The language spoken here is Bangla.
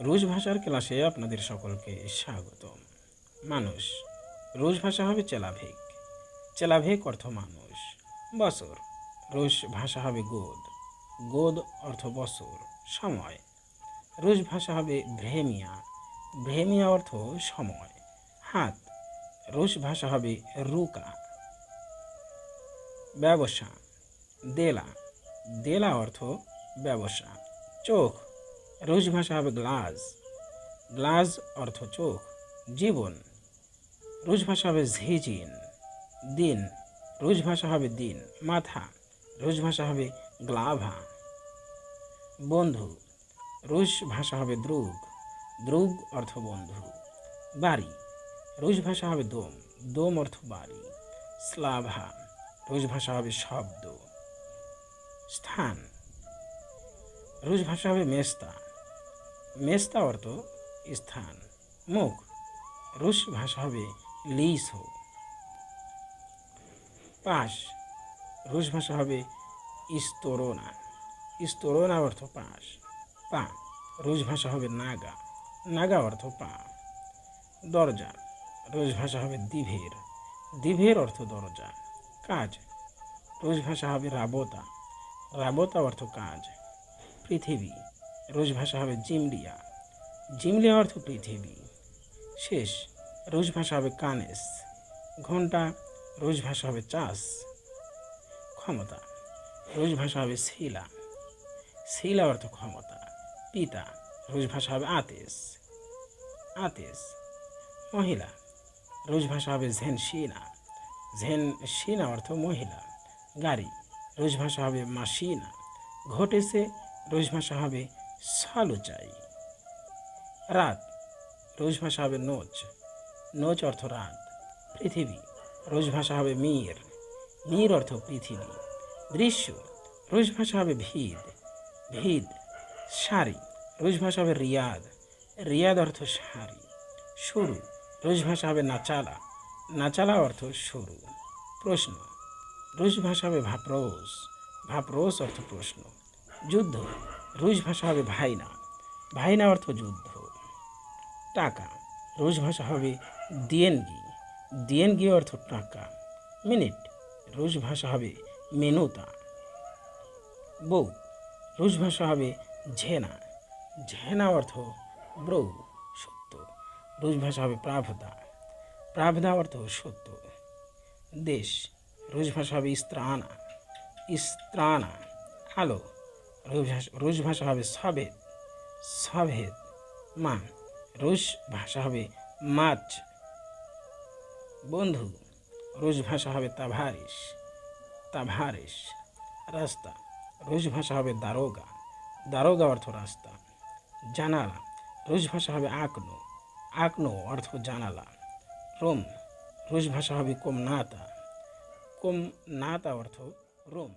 রুশ ভাষার ক্লাসে আপনাদের সকলকে স্বাগত মানুষ, রুশ ভাষা হবে চেলাভেক চেলাভেক অর্থ মানুষ। বছর, রুশ ভাষা হবে গোদ। গোদ অর্থ বছর, সময়। রুশ ভাষা হবে ভ্রেমিয়া। ভ্রেমিয়া অর্থ সময়। হাত, রুশ ভাষা হবে রুকা। ব্যবসা, দেলা। দেলা অর্থ ব্যবসা। চোখ রুশ ভাষা হবে গ্লাস। গ্লাস অর্থ চোখ। জীবন রুশ ভাষা হবে ঝিজিন দিন রুশ ভাষা হবে দিন। মাথা রুশ ভাষা হবে গ্লাভা। বন্ধু রুশ ভাষা হবে দ্রুগ। দ্রুগ অর্থ বন্ধু। বাড়ি রুশ ভাষা হবে দোম। দোম অর্থ বাড়ি। স্লাভা রুশ ভাষা হবে শব্দ। স্থান রুশ ভাষা হবে মেস্তা। মেস্তা অর্থ স্থান। মুখ, রুশ ভাষা হবে লিসো। পাশ, রুশ ভাষা হবে ইস্তরোনা। ইস্তরোনা অর্থ পাশ। পা, রুশ ভাষা হবে নাগা। নাগা অর্থ পা। দরজা, রুশ ভাষা হবে দিভের। দিভের অর্থ দরজা। কাজ, রুশ ভাষা হবে রাবতা। রাবতা অর্থ কাজ। পৃথিবী। রুশ ভাষা হবে জিমলিয়া। জিমলিয়া অর্থ পৃথিবী। শেষ রুশ ভাষা হবে কানেস। ঘণ্টা রুশ ভাষা হবে চাষ ক্ষমতা রুশ ভাষা হবে শিলা। শিলা অর্থ ক্ষমতা। পিতা রুশ ভাষা হবে আতেশ আতেশ মহিলা রুশ ভাষা হবে ঝেন শিনা ঝেন শিনা অর্থ মহিলা। গাড়ি রুশ ভাষা হবে মাসিনা। ঘটেছে রুশ ভাষা হবে সালুচাই রাত রুশ ভাষা হবে নোচ নোচ অর্থ রাত। পৃথিবী রুশ ভাষা হবে মীর মীর অর্থ পৃথিবী। দৃশ্য রুশ ভাষা হবে ভিদ ভিদ শাড়ি রুশ ভাষা হবে রিয়াদ রিয়াদ অর্থ শাড়ি শুরু, রোজ ভাষা হবে নাচালা নাচালা অর্থ শুরু। প্রশ্ন রুশ ভাষা হবে ভাপ্রোস ভাপ্রোস অর্থ প্রশ্ন। যুদ্ধ রুশ ভাষা হবে ভাইনা। ভাইনা অর্থ যুদ্ধ। টাকা। রুশ ভাষা হবে দিয়েনগি। দিয়েনগি অর্থ টাকা। মিনিট। রুশ ভাষা হবে মেনুতা। বউ। রুশ ভাষা হবে ঝেনা। ঝেনা অর্থ ব্রৌ, সত্য। রুশ ভাষা হবে প্রাভদা। প্রাভদা অর্থ সত্য। দেশ। রুশ ভাষা হবে ইস্ত্রানা। ইস্ত্রানা। আলো। রুশ ভাষা হবে সভেদ সভেদ মা রুশ ভাষা হবে মাছ। বন্ধু, রুশ ভাষা হবে তাভারিস তাভারিস রাস্তা। রুশ ভাষা হবে দারোগা দারোগা অর্থ রাস্তা। জানালা। রুশ ভাষা হবে আকনো আকনো অর্থ জানালা। রোম। রুশ ভাষা হবে কোমনাতা কোমনাতা অর্থ রোম।